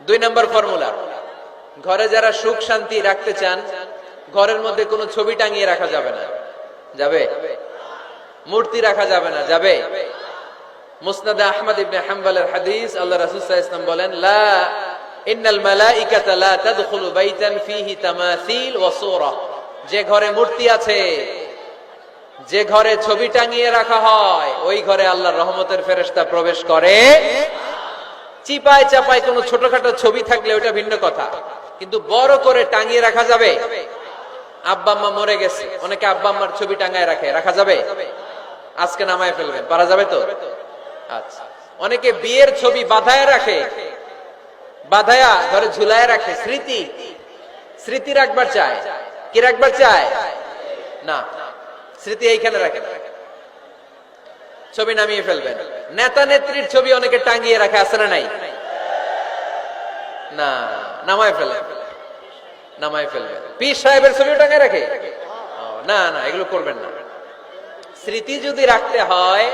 দুই নম্বর ফর্মুলা। ঘরে যারা সুখ শান্তি রাখতে চান, ঘরের মধ্যে কোনো ছবি টাঙিয়ে রাখা যাবে না। যাবে? মূর্তি রাখা যাবে না, যাবে? মুসনাদ আহমদ ইবনে হাম্বলের হাদিস, আল্লাহ বলেন, লা যে ঘরে মূর্তি আছে, যে ঘরে ছবি টাঙিয়ে রাখা হয়, ওই ঘরে আল্লাহর রহমতের ফেরেশতা প্রবেশ করে চিপায় চাপায় কোনো ছোটখাটো ছবি থাকলে ওটা ভিন্ন কথা। কিন্তু বড় করে টাঙিয়ে রাখা যাবে? আব্বা আম্মা মরে গেছে। অনেকে আব্বা আম্মার ছবি টাঙায় রাখে। রাখা যাবে? আজকে নামায় ফেলবেন। পারা যাবে তো? আচ্ছা। অনেকে বিয়ের ছবি বাধায় রাখে। বাধায়া ঘরে ঝুলায় রাখে। স্মৃতি। স্মৃতি রাখবার চায়। কি রাখবার চায়? না। স্মৃতি এইখানে রাখে। ছবি নামিয়ে ফেলবেন। নেতা নেত্রীর ছবি অনেকে টাঙ্গিয়ে রাখে, আছে না নাই? না, নামায় ফেলে। নামায় ফেলবেন পীর সাহেবের ছবিও টাঙায় রাখে? না না, এগুলো করবেন না। স্মৃতি যদি রাখতে হয়,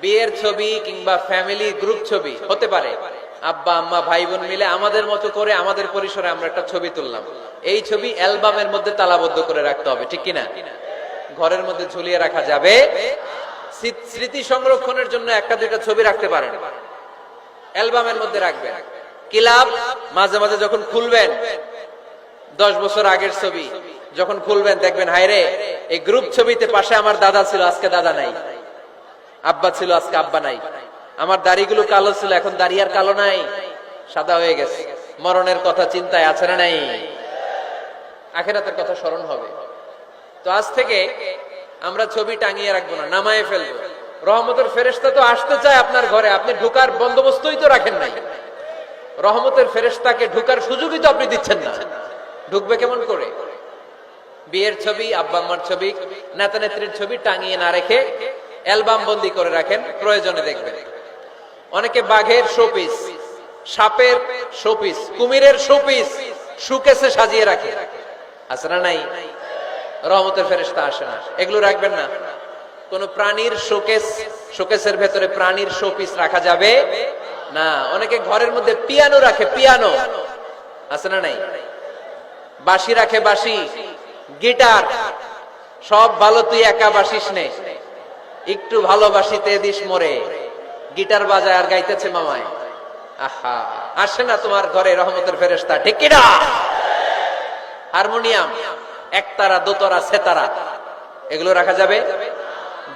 বিয়ের ছবি কিংবা ফ্যামিলি গ্রুপ ছবি, হতে পারে। আব্বা, আম্মা ভাই বোন মিলে আমাদের মতো করে আমাদের পরিসরে আমরা একটা ছবি তুললাম। এই ছবি অ্যালবামের মধ্যে তালাবদ্ধ করে রাখতে হবে, ঠিক কিনা? ঘরের মধ্যে ঝুলিয়ে রাখা যাবে। স্মৃতি সংরক্ষণের জন্য একটা দুইটা ছবি রাখতে পারেন। অ্যালবামের মধ্যে রাখবেন। কিলাব, মাঝে মাঝে যখন খুলবেন, দশ বছর আগের ছবি, যখন খুলবেন, দেখবেন, হায়রে, এই গ্রুপ ছবিতে পাশে আমার দাদা ছিল, আজকে দাদা নাই। আব্বা ছিল, আজকে আব্বা নাই। আমার দাড়িগুলো কালো ছিল, এখন দাড়ি আর কালো নাই। সাদা হয়ে গেছে। মরণের কথা চিন্তায় আছে না নাই? আখেরাতের কথা স্মরণ হবে। তো আজ থেকে আমরা ছবি টাঙিয়ে রাখব না, নামায়ে ফেলব। রহমতের ফেরেশতা তো আসতে চায় আপনার ঘরে, আপনি ঢুকার বন্দোবস্তই তো রাখেন নাই। রহমতের ফেরেশতাকে ঢুকার সুযোগই তো আপনি দিচ্ছেন না। ঢুকবে কেমন করে? বিয়ের ছবি, আব্বা আম্মার ছবি নেতা নেত্রীর ছবি টাঙিয়ে না রেখে অ্যালবাম বন্দি করে রাখেন, প্রয়োজনে দেখবেন। অনেকে বাঘের শোপিস, সাপের শোপিস, কুমিরের শোপিস সুকেসে সাজিয়ে রাখে। না নাই? রহমতের ফেরেশতা আসে না। এগুলো রাখবেন না। কোন প্রাণীর শোকেস, শোকেসের ভেতরে প্রাণীর শোপিস রাখা যাবে না। অনেকে ঘরের মধ্যে পিয়ানো রাখে, পিয়ানো। আছে না নাই? বাঁশি রাখে, বাঁশি। গিটার। সব ভালো, তুই একা বাসিস নে। একটু ভালোবাসিতে দিস মরে। গিটার বাজায় আর গাইতেছে মামায়। আহা, আসে না তোমার ঘরে রহমতের ফেরেশতা, ঠিক কিনা? হারমোনিয়াম। একতারা, দোতরা, সেতারা। এগুলো রাখা যাবে?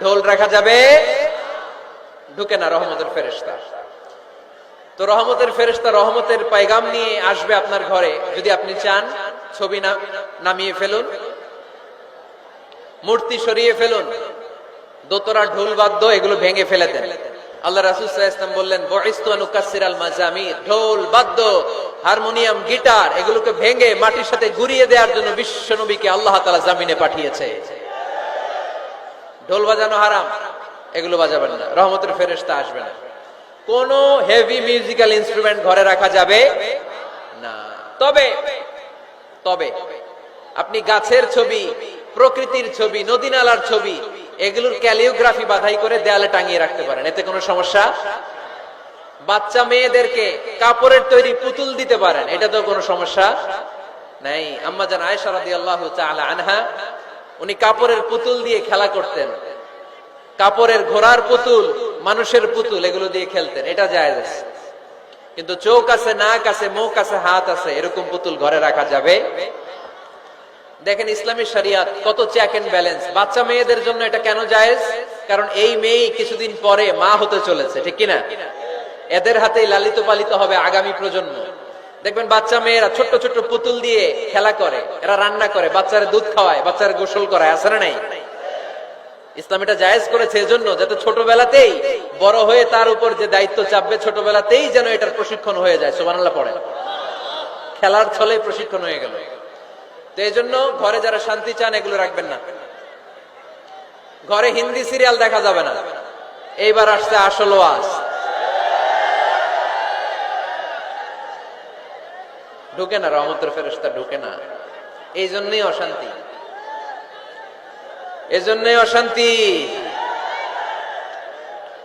ঢোল রাখা যাবে? ঢুকে না, রহমতের ফেরেশতা। তো রহমতের ফেরেশতা রহমতের পায়গাম নিয়ে আসবে আপনার ঘরে। যদি আপনি চান, ছবি নামিয়ে ফেলুন। মূর্তি সরিয়ে ফেলুন। দোতরা ঢোল বাদ্য, এগুলো ভেঙে ফেলে দেন। আল্লাহ রাসূল সাল্লাল্লাহু বললেন ঢোল, বাদ্য, হারমোনিয়াম, গিটার, এগুলোকে ভেঙে মাটির সাথে গুড়িয়ে দেওয়ার জন্য বিশ্ব নবীকে আল্লাহ তাআলা জামিনে পাঠিয়েছে। ঢোল বাজানো হারাম, এগুলো বাজাবেন না, রহমতের ফেরেশতা আসবে না। কোন হেভি মিউজিক্যাল ইনস্ট্রুমেন্ট ঘরে রাখা যাবে না। তবে তবে, আপনি গাছের ছবি, প্রকৃতির ছবি নদী নালার ছবি এগুলোর ক্যালিওগ্রাফি বাধাই করে দেয়ালে টাঙিয়ে রাখতে পারেন। এতে কোনো সমস্যা? বাচ্চা মেয়েদেরকে কাপড়ের তৈরি পুতুল দিতে পারেন। এটা তো কোনো সমস্যা নাই। আম্মা জান আয়েশা রাদিয়াল্লাহু তাআলা আনহা, উনি কাপড়ের পুতুল দিয়ে খেলা করতেন। কাপড়ের ঘোড়ার পুতুল, মানুষের পুতুল, এগুলো দিয়ে খেলতেন। এটা আছে। কিন্তু চোখ আছে, নাক আছে, মুখ আছে, হাত আছে, এরকম পুতুল ঘরে রাখা যাবে দেখেন ইসলামী শরিয়াত কত চেক এন্ড ব্যালেন্স বাচ্চা মেয়েদের জন্য এটা কেন জায়েজ? কারণ এই মেয়ে কিছুদিন পরে মা হতে চলেছে, ঠিক কিনা? এদের হাতেই লালিত পালিত হবে আগামী প্রজন্ম। দেখবেন বাচ্চা মেয়েরা ছোট্ট ছোট্ট পুতুল দিয়ে খেলা করে, এরা রান্না করে, বাচ্চারা দুধ খাওয়ায়, বাচ্চারা গোসল করায় আসে না নাই? ইসলাম এটা জায়েজ করেছে এজন্য যাতে ছোটবেলাতেই বড় হয়ে তার উপর যে দায়িত্ব চাপবে, ছোটবেলাতেই যেন এটার প্রশিক্ষণ হয়ে যায়। সোমানাল্লাহ পড়ে খেলার ছলে প্রশিক্ষণ হয়ে গেল। তো এই জন্য ঘরে যারা শান্তি চান, এগুলো রাখবেন না। ঘরে হিন্দি সিরিয়াল দেখা যাবে না। এইবার আসছে আসল ওয়াজ। ঢুকে না, রহমতের ফেরস্তা ঢুকে না। এই জন্যই অশান্তি। এজন্যই অশান্তি।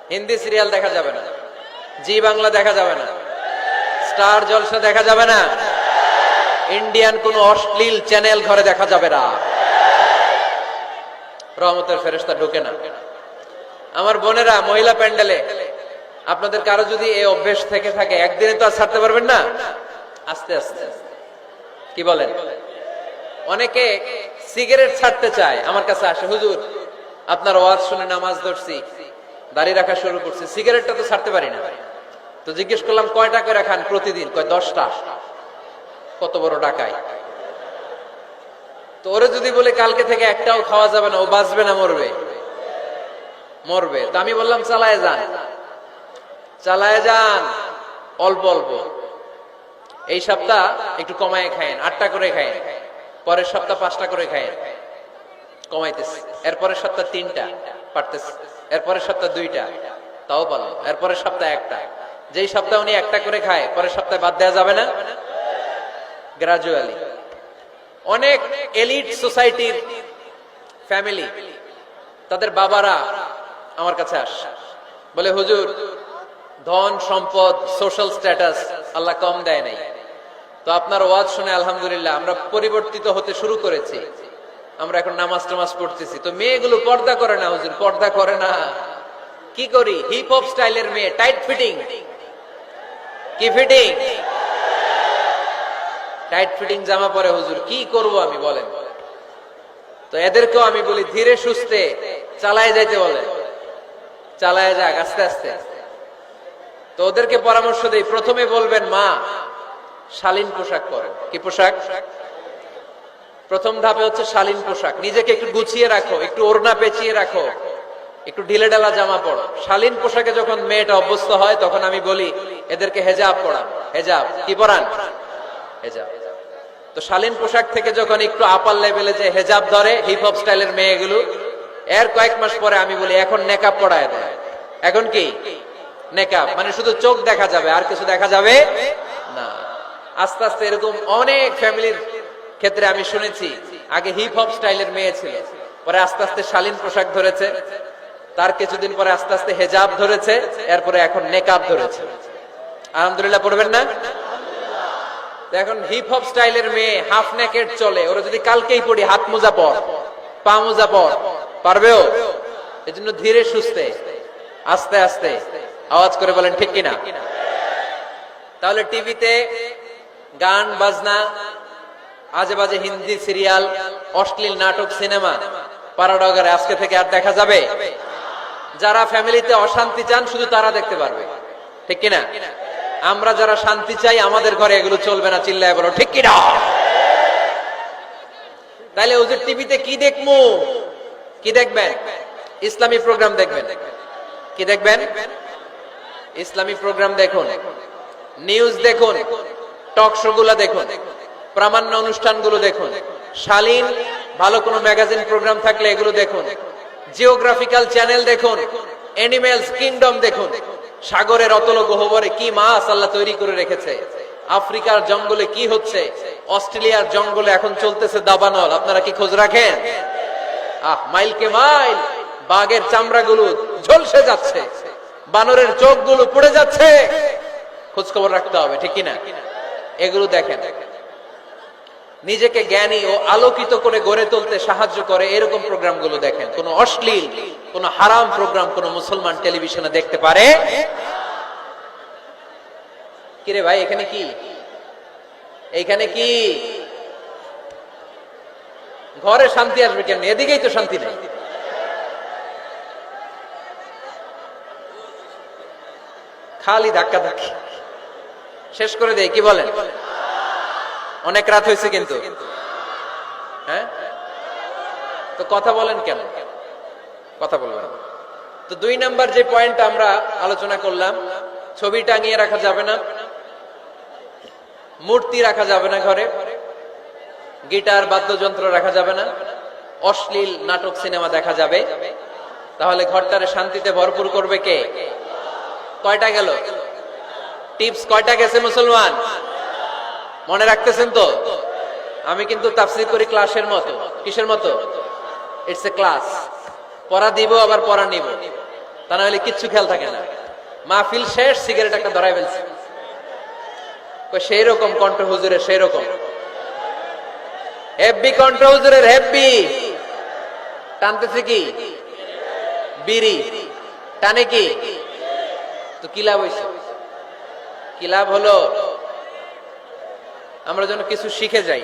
হিন্দি সিরিয়াল দেখা যাবে না। জি বাংলা দেখা যাবে না। স্টার জলসা দেখা যাবে না। ইন্ডিয়ান কোন অশ্লীল চ্যানেল ঘরে দেখা যাবে না। রহমতের ফেরেস্তা ঢোকে না। আমার বোনেরা, মহিলা প্যান্ডেলে, আপনাদের কারও যদি এই অভ্যেস থেকে থাকে, একদিনে তো আর ছাড়তে পারবেন না? আস্তে আস্তে। কি বলেন? অনেকে সিগারেট ছাড়তে চায়, আমার কাছে আসে, হুজুর, আপনার ওয়াজ শুনে নামাজ ধরছি দাঁড়িয়ে রাখা শুরু করছি, সিগারেটটা তো ছাড়তে পারি না। তো জিজ্ঞেস করলাম, কয়টা করে খান প্রতিদিন? কয়, দশটা। কত বড় ডাকাই। তো ওরে যদি বলে কালকে থেকে একটাও খাওয়া যাবে না, ও বাঁচবে না, মরবে। মরবে। তো আমি বললাম, চালায় যান। চালায় যান। অল্প অল্প। এই সপ্তাহ একটু কমায় খায়েন, আটটা করে খায়েন। পরের সপ্তাহ পাঁচটা করে খায়েন। কমাইতেছে। এরপরের সপ্তাহ তিনটা পারতেছে। এরপরের সপ্তাহ দুইটা। তাও বলো এরপরের সপ্তাহ একটা। যেই সপ্তাহ উনি একটা করে খায়, পরের সপ্তাহে বাদ দেওয়া যাবে না। গ্রাজুয়ালি অনেক এলিট সোসাইটির ফ্যামিলি তাদের বাবারা আমার কাছে আস। বলে, হুজুর, ধন, সম্পদ সোশ্যাল স্ট্যাটাস আল্লাহ কম দেয় নাই। তো আপনার ওয়াজ শুনে আলহামদুলিল্লাহ আমরা পরিবর্তিত হতে শুরু করেছি। আমরা এখন নামাজ টামাজ পড়তেছি। তো মেয়েগুলো পর্দা করে না, হুজুর, পর্দা করে না। কি করি? হিপ হপ স্টাইলের মেয়ে টাইট ফিটিং কি ফিটিং টাইট ফিটিং জামা পরে হুজুর, কি করব আমি, বলেন। তো এদেরকেও আমি বলি, ধীরে সুস্থে চালায় যাইতে বলেন চালায় যাক, আস্তে আস্তে। তো ওদেরকে পরামর্শ দেই, প্রথমে বলবেন, মা, শালীন পোশাক পরেন। কি পোশাক? প্রথম ধাপে হচ্ছে শালীন পোশাক। নিজেকে একটু গুছিয়ে রাখো, একটু ওড়না পেঁচিয়ে রাখো, একটু ঢিলে ঢালা জামা পড়ো শালীন পোশাকে যখন মেয়েটা অভ্যস্ত হয়, তখন আমি বলি, এদেরকে হেজাব পড়ান হেজাব। কি পড়ান হেজাব। তো শালীন পোশাক থেকে যখন একটু আপার লেভেলে যে হেজাব ধরে হিপ হপ স্টাইলের মেয়েগুলো, এর কয়েক মাস পরে আমি বলি, এখন নেকাব পড়ায় দেয়। এখন কি? নেকাব। মানে শুধু চোখ দেখা যাবে, আর কিছু দেখা যাবে না। আস্তে আস্তে এরকম অনেক ফ্যামিলির ক্ষেত্রে আমি শুনেছি, আগে হিপ হপ স্টাইলের মেয়ে ছিল, পরে আস্তে আস্তে শালীন পোশাক ধরেছে, তার কিছুদিন পরে আস্তে আস্তে হেজাব ধরেছে, এরপরে এখন নেকাব ধরেছে। আলহামদুলিল্লাহ, পড়বেন না? এখন হিপ হপ স্টাইলের মেয়ে হাফ নেকেট চলে। ওরা যদি কালকেই পড়ি, হাত মোজা পর, পা মোজা পর পারবেও এজন্য ধীরে সুস্থে, আস্তে আস্তে। আওয়াজ করে বলেন, ঠিক কিনা? তাহলে টিভিতে গান, বাজনা, আজে বাজে হিন্দি সিরিয়াল, অশ্লীল নাটক, সিনেমা, পারাডগারে আজকে থেকে আর দেখা যাবে? যারা ফ্যামিলিতে অশান্তি চান, শুধু তারা দেখতে পারবে। ঠিক কিনা? আমরা যারা শান্তি চাই, আমাদের ঘরে এগুলো চলবে না, চিল্লায় বলো, ঠিক কিনা? তাহলে ওদের টিভিতে কি দেখব কি দেখবেন? ইসলামী প্রোগ্রাম দেখবেন। কি দেখবেন? ইসলামী প্রোগ্রাম দেখুন। নিউজ দেখুন। টক শো গুলা দেখুন। প্রামাণ্য অনুষ্ঠানগুলো দেখুন। শালীন, ভালো কোনো ম্যাগাজিন প্রোগ্রাম থাকলে এগুলো দেখুন। জিওগ্রাফিক্যাল চ্যানেল দেখুন। অ্যানিমেলস কিংডম দেখুন। সাগরের অতল গহবরে কি মাছ আল্লাহ তৈরি করে রেখেছে? আফ্রিকার জঙ্গলে কি হচ্ছে? অস্ট্রেলিয়ার জঙ্গলে এখন চলতেছে দাবানল। আপনারা কি খোঁজ রাখেন? আহ মাইলকে মাইল। বাঘের চামড়াগুলো ঝলসে যাচ্ছে। বানরের চোখগুলো পড়ে যাচ্ছে। খোঁজ খবর রাখতে হবে, ঠিক কিনা? এগুলো দেখেন। নিজেকে জ্ঞানী ও আলোকিত করে গড়ে তুলতে সাহায্য করে এরকম প্রোগ্রামগুলো দেখেন। কোন অশ্লীল, কোন হারাম প্রোগ্রাম কোন মুসলমান টেলিভিশনে দেখতে পারে? কিরে ভাই, এখানে কি? এইখানে কি? ঘরে শান্তি আসবে কেন এদিকেই তো শান্তি নেই। খালি ধাক্কা ধাক্কি শেষ করে দেয় কি বলেন? অনেক রাত হয়েছে কিন্তু। হ্যাঁ? তো কথা বলেন কেন? কথা বলবেন। তো দুই নাম্বার যে পয়েন্ট আমরা আলোচনা করলাম, ছবি টাঙিয়ে রাখা যাবে না, মূর্তি রাখা যাবে না ঘরে, গিটার, বাদ্যযন্ত্র রাখা যাবে না, অশ্লীল নাটক সিনেমা দেখা যাবে। তাহলে ঘরটারে শান্তিতে ভরপুর করবে কে? কয়টা গেল? টিপস কয়টা গেছে মুসলমান? মনে রাখতেছেন তো? আমি কিন্তু তাফসির করি ক্লাসের মতো। কিসের মতো? ইটস এ ক্লাস পড়া দিব, আবার পড়া নিব। তা না হলে কিচ্ছু খেয়াল থাকে না। মাহফিল শেষ, সিগারেট একটা ধরাই ফেলছে। সেই রকম কণ্ঠ হুজুরের সেই রকম হেব্বি কণ্ঠ হুজুরের, হেব্বি। টানতেছে কি? বিড়ি। টানে কি? তো কি লাভ হয়েছে কি লাভ হলো? আমরা যেন কিছু শিখে যাই।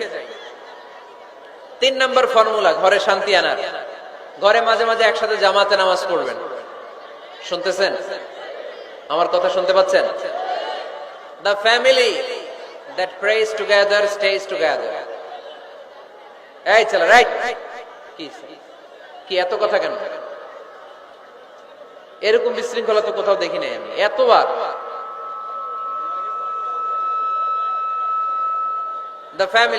তিন নম্বর ফর্মুলা, ঘরে শান্তি আনার। ঘরে মাঝে মাঝে একসাথে জামাতে নামাজ পড়বেন। শুনতেছেন? আমার কথা শুনতে পাচ্ছেন? The family that press together stage together এই চলো রাইট। কি, এত কথা কেন? এরকম বিশৃঙ্খলা তো কোথাও দেখি নাই আমি। এতবার দ্য ফ্যামিলি